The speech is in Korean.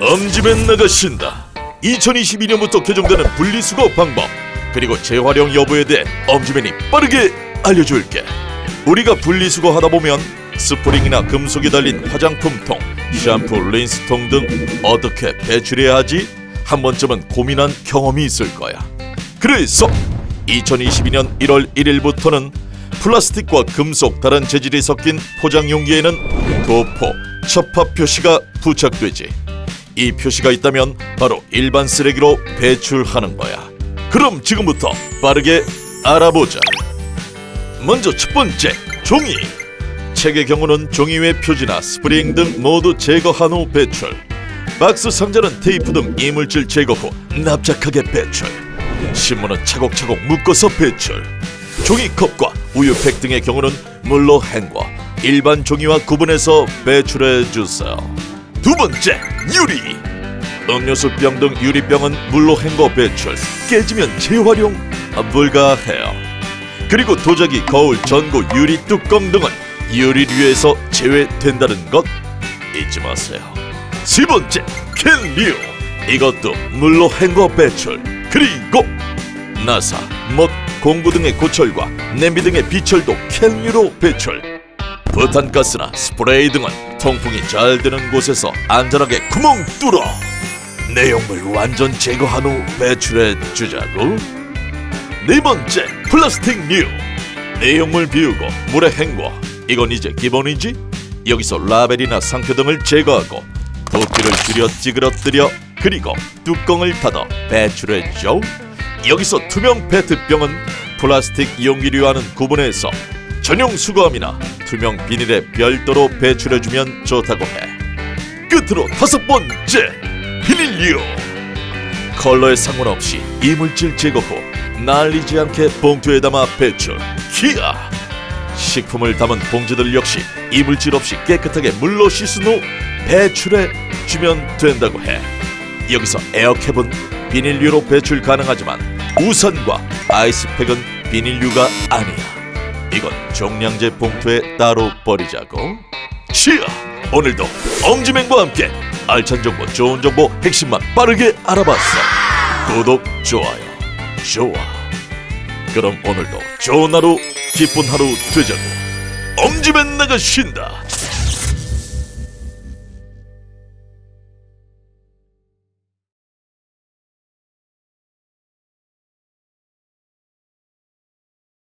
엄지맨 나가신다 2022년부터 개정되는 분리수거 방법 그리고 재활용 여부에 대해 엄지맨이 빠르게 알려줄게 우리가 분리수거 하다 보면 스프링이나 금속이 달린 화장품통, 샴푸, 린스통 등 어떻게 배출해야 하지? 한 번쯤은 고민한 경험이 있을 거야 그래서 2022년 1월 1일부터는 플라스틱과 금속 다른 재질이 섞인 포장 용기에는 도포, 접합 표시가 부착되지. 이 표시가 있다면 바로 일반 쓰레기로 배출하는 거야. 그럼 지금부터 빠르게 알아보자. 먼저 첫 번째, 종이. 책의 경우는 종이 외 표지나 스프링 등 모두 제거한 후 배출. 박스 상자는 테이프 등 이물질 제거 후 납작하게 배출. 신문은 차곡차곡 묶어서 배출. 종이컵과 우유팩 등의 경우는 물로 헹궈 일반 종이와 구분해서 배출해 주세요. 두 번째, 유리. 음료수 병 등 유리병은 물로 헹궈 배출. 깨지면 재활용 불가해요. 그리고 도자기, 거울, 전구, 유리 뚜껑 등은 유리류에서 제외된다는 것 잊지 마세요. 세 번째, 캔류. 이것도 물로 헹궈 배출. 그리고 나사, 못, 공구 등의 고철과 냄비 등의 비철도 캔류로 배출. 부탄가스나 스프레이 등은 통풍이 잘 되는 곳에서 안전하게 구멍 뚫어 내용물 완전 제거한 후 배출해 주자고. 네 번째, 플라스틱 뉴. 내용물 비우고 물에 헹궈. 이건 이제 기본이지. 여기서 라벨이나 상표 등을 제거하고 도끼를 줄여 찌그러뜨려 그리고 뚜껑을 닫아 배출해 줘. 여기서 투명 페트병은 플라스틱 용기류와는 구분해서 전용 수거함이나 투명 비닐에 별도로 배출해주면 좋다고 해. 끝으로 다섯 번째 비닐류. 컬러에 상관없이 이물질 제거 후 날리지 않게 봉투에 담아 배출. 기아. 식품을 담은 봉지들 역시 이물질 없이 깨끗하게 물로 씻은 후 배출해 주면 된다고 해. 여기서 에어캡은 비닐류로 배출 가능하지만 우산과 아이스팩은 비닐류가 아니야. 이건 종량제 봉투에 따로 버리자고. 치아 오늘도 엄지맹과 함께 알찬 정보, 좋은 정보, 핵심만 빠르게 알아봤어. 구독, 좋아요, 좋아. 그럼 오늘도 좋은 하루, 기쁜 하루 되자고. 엄지맨 나가신다.